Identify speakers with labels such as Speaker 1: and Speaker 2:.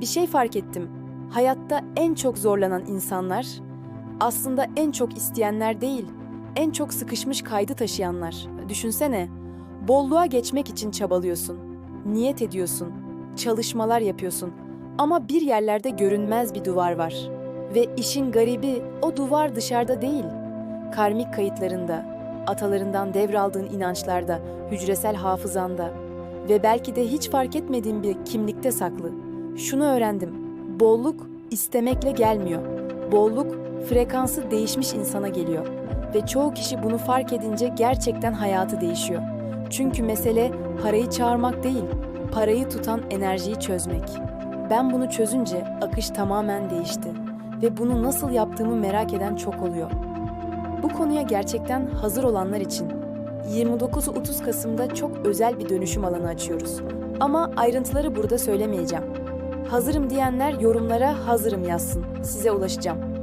Speaker 1: Bir şey fark ettim. Hayatta en çok zorlanan insanlar aslında en çok isteyenler değil, en çok sıkışmış kaydı taşıyanlar. Düşünsene, bolluğa geçmek için çabalıyorsun, niyet ediyorsun, çalışmalar yapıyorsun ama bir yerlerde görünmez bir duvar var. Ve işin garibi o duvar dışarıda değil, karmik kayıtlarında, atalarından devraldığın inançlarda, hücresel hafızanda ve belki de hiç fark etmediğin bir kimlikte saklı. Şunu öğrendim. Bolluk istemekle gelmiyor. Bolluk frekansı değişmiş insana geliyor ve çoğu kişi bunu fark edince gerçekten hayatı değişiyor. Çünkü mesele parayı çağırmak değil, parayı tutan enerjiyi çözmek. Ben bunu çözünce akış tamamen değişti ve bunu nasıl yaptığımı merak eden çok oluyor. Bu konuya gerçekten hazır olanlar için 29-30 Kasım'da çok özel bir dönüşüm alanı açıyoruz. Ama ayrıntıları burada söylemeyeceğim. Hazırım diyenler yorumlara hazırım yazsın. Size ulaşacağım.